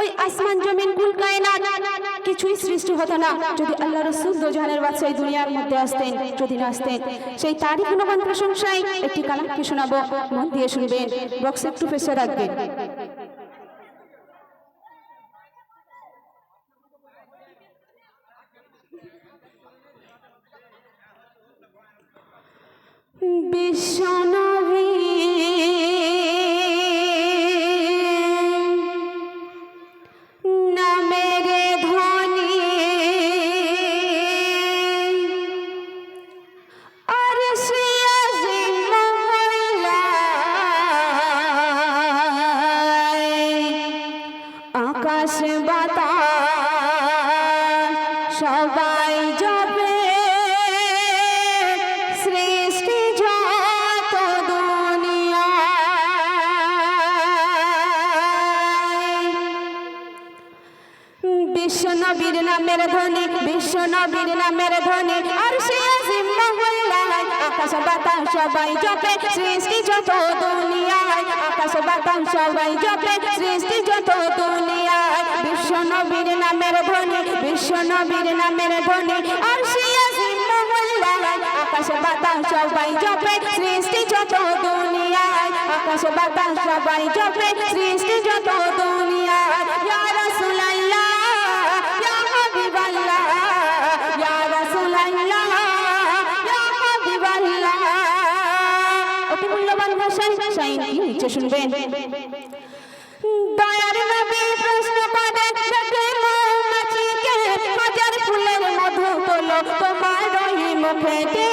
ওই আসমান জমিন, কুল কায়নাত। কিছুই সৃষ্টি হতো না। যদি আল্লাহ রসুল দোজাহানের বাদশাহ দুনিয়ার মধ্যে আসতেন, যদি না আসতেন, সেই তারই গুণগান প্রশংসায় একটি কালামকে শোনাবো? মন দিয়ে শুনবেন। বক্স একটু পেছে রাখবেন। বিশ্বনবী আকাশ বাতাস সবাই যাবে সৃষ্টি যত দুনিয়ায় বিশ্বনবীর নামের ধ্বনি বিশ্বনবীর নামের ধ্বনি আর আকাশ বাতাস সবাই জপে, সৃষ্টি যত দুনিয়ায়। আকাশ বাতাস সবাই জপে, সৃষ্টি যত দুনিয়ায়। বিশ্বনবীর নামের ধ্বনি বিশ্বনবীর নামের ধ্বনি। আর সে আজিম মহল্লায় আকাশ বাতাস সবাই জপে, সৃষ্টি যত দুনিয়ায়। আকাশ বাতাস সবাই জপে, সৃষ্টি নিচে শুনবেন দয়ার নবী প্রশ্ন করে দেখে মৌমাছিকে হাজার ফুলের মধু তোলো, তোমার ওই মুখেতে